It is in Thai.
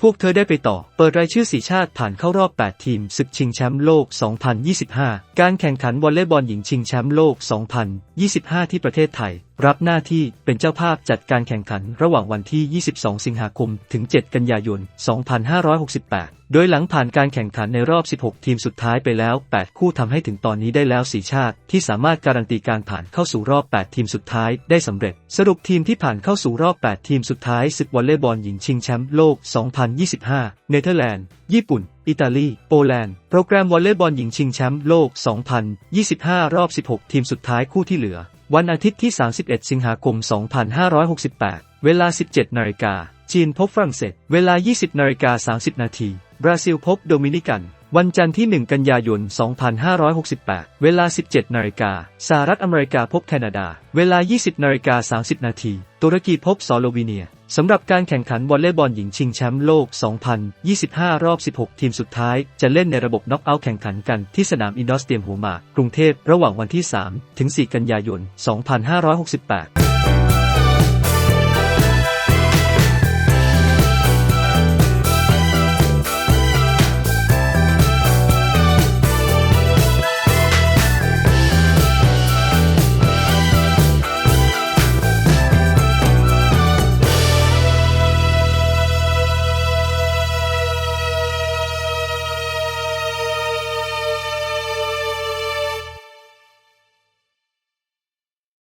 พวกเธอได้ไปต่อ เปิดรายชื่อสีชาติผ่านเข้ารอบ 8 ทีมศึกชิงแชมป์โลก 2025 การแข่งขันวอลเลย์บอลหญิงชิงแชมป์โลก 2025 ที่ประเทศไทยรับหน้าที่เป็นเจ้าภาพจัดการแข่งขันระหว่างวันที่ 22 สิงหาคม ถึง 7 กันยายน 2568 โดยหลังผ่านการแข่งขันในรอบ 16 ทีมสุดท้ายไปแล้ว 8 คู่ทำให้ถึงตอนนี้ได้แล้ว 4 ชาติ ที่สามารถการันตีการผ่านเข้าสู่รอบ 8 ทีมสุดท้ายได้สำเร็จ สรุปทีมที่ผ่านเข้าสู่รอบ 8 ทีมสุดท้ายศึกวอลเลย์บอลหญิงชิงแชมป์โลก 2025 เนเธอร์แลนด์ ญี่ปุ่นอิตาลี โปแลนด์ โปรแกรมวอลเลย์บอลหญิงชิงแชมป์โลก 2025 รอบ 16 ทีมสุดท้ายคู่ที่เหลือ วันอาทิตย์ที่ 31 สิงหาคม 2568 เวลา 17 นาฬิกา จีนพบฝรั่งเศส เวลา 20 นาฬิกา 30 นาที บราซิลพบโดมินิกัน วันจันทร์ที่ 1 กันยายน 2568 เวลา 17 นาฬิกา สหรัฐอเมริกาพบแคนาดา เวลา 20 นาฬิกา 30 นาที ตุรกีพบสโลวีเนีย สำหรับการแข่งขันวอลเลย์บอลหญิงชิงแชมป์โลก 2025 รอบ 16 ทีมสุดท้าย จะเล่นในระบบน็อกเอาท์แข่งขันกันที่สนามอินดอร์สเตียมหัวหมากกรุงเทพ ระหว่างวันที่ 3 ถึง 4 กันยายน 2568